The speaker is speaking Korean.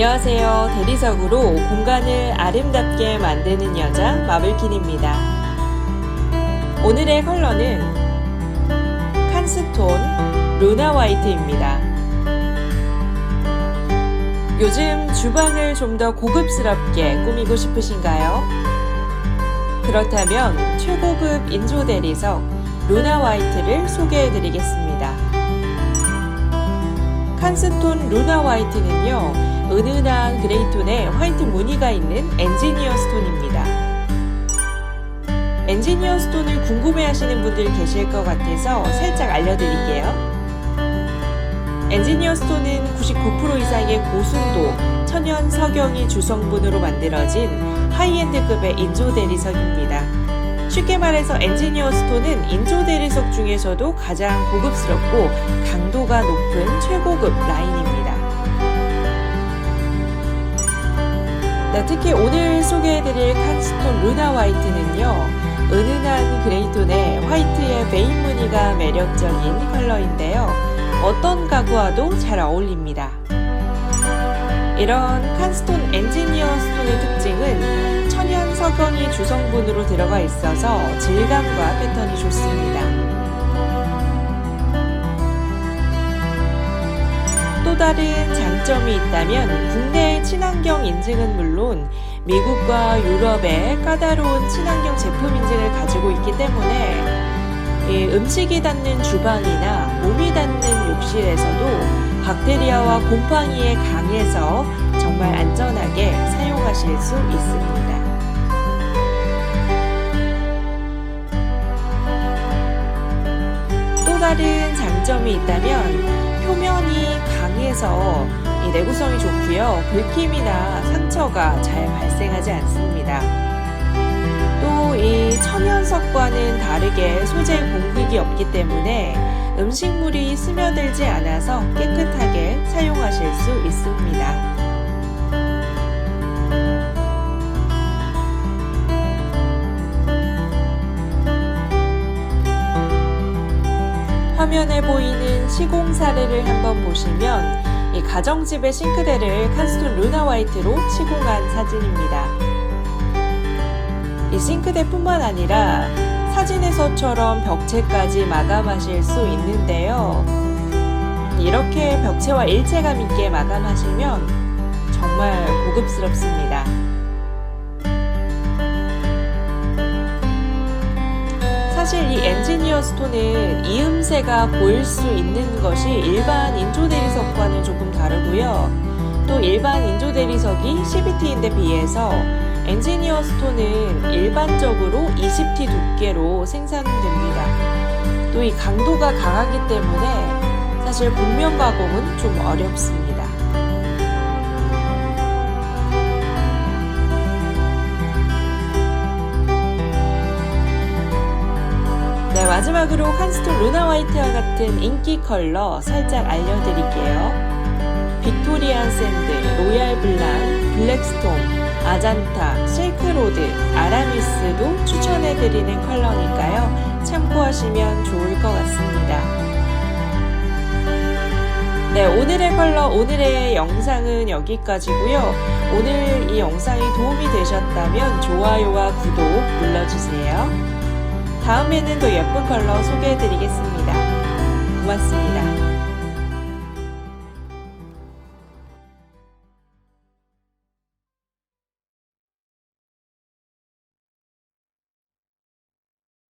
안녕하세요. 대리석으로 공간을 아름답게 만드는 여자 마블킨입니다. 오늘의 컬러는 칸스톤 루나 화이트입니다. 요즘 주방을 좀 더 고급스럽게 꾸미고 싶으신가요? 그렇다면 최고급 인조 대리석 루나 화이트를 소개해 드리겠습니다. 칸스톤 루나 화이트는요, 은은한 그레이톤에 화이트 무늬가 있는 엔지니어 스톤입니다. 엔지니어 스톤을 궁금해 하시는 분들 계실 것 같아서 살짝 알려드릴게요. 엔지니어 스톤은 99% 이상의 고순도 천연 석영이 주성분으로 만들어진 하이엔드급의 인조 대리석입니다. 쉽게 말해서 엔지니어 스톤은 인조 대리석 중에서도 가장 고급스럽고 강도가 높은 최고급 라인입니다. 네, 특히 오늘 소개해드릴 칸스톤 루나 화이트는요, 은은한 그레이톤에 화이트의 베인 무늬가 매력적인 컬러인데요. 어떤 가구와도 잘 어울립니다. 이런 칸스톤 엔지니어 스톤의 특징은 석영이 주성분으로 들어가 있어서 질감과 패턴이 좋습니다. 또 다른 장점이 있다면 국내 친환경 인증은 물론 미국과 유럽의 까다로운 친환경 제품 인증을 가지고 있기 때문에 이 음식이 닿는 주방이나 몸이 닿는 욕실에서도 박테리아와 곰팡이에 강해서 정말 안전하게 사용하실 수 있습니다. 다른 장점이 있다면 표면이 강해서 이 내구성이 좋고요. 긁힘이나 상처가 잘 발생하지 않습니다. 또 이 천연석과는 다르게 소재 공극이 없기 때문에 음식물이 스며들지 않아서 깨끗하게 사용하실 수 있습니다. 화면에 보이는 시공 사례를 한번 보시면 이 가정집의 싱크대를 칸스톤 루나 화이트로 시공한 사진입니다. 이 싱크대뿐만 아니라 사진에서처럼 벽체까지 마감하실 수 있는데요. 이렇게 벽체와 일체감 있게 마감하시면 정말 고급스럽습니다. 사실 이 엔지니어 스톤은 이음새가 보일 수 있는 것이 일반 인조 대리석과는 조금 다르고요. 또 일반 인조 대리석이 CBT인데 비해서 엔지니어 스톤은 일반적으로 20T 두께로 생산됩니다. 또 이 강도가 강하기 때문에 사실 곡면 가공은 좀 어렵습니다. 마지막으로 칸스톤 루나 화이트와 같은 인기 컬러 살짝 알려드릴게요. 빅토리안 샌드, 로얄 블랑, 블랙스톤, 아잔타, 실크로드, 아라미스도 추천해드리는 컬러니까요. 참고하시면 좋을 것 같습니다. 네, 오늘의 컬러, 오늘의 영상은 여기까지고요. 오늘 이 영상이 도움이 되셨다면 좋아요와 구독 눌러주세요. 다음에는 더 예쁜 컬러 소개해드리겠습니다. 고맙습니다.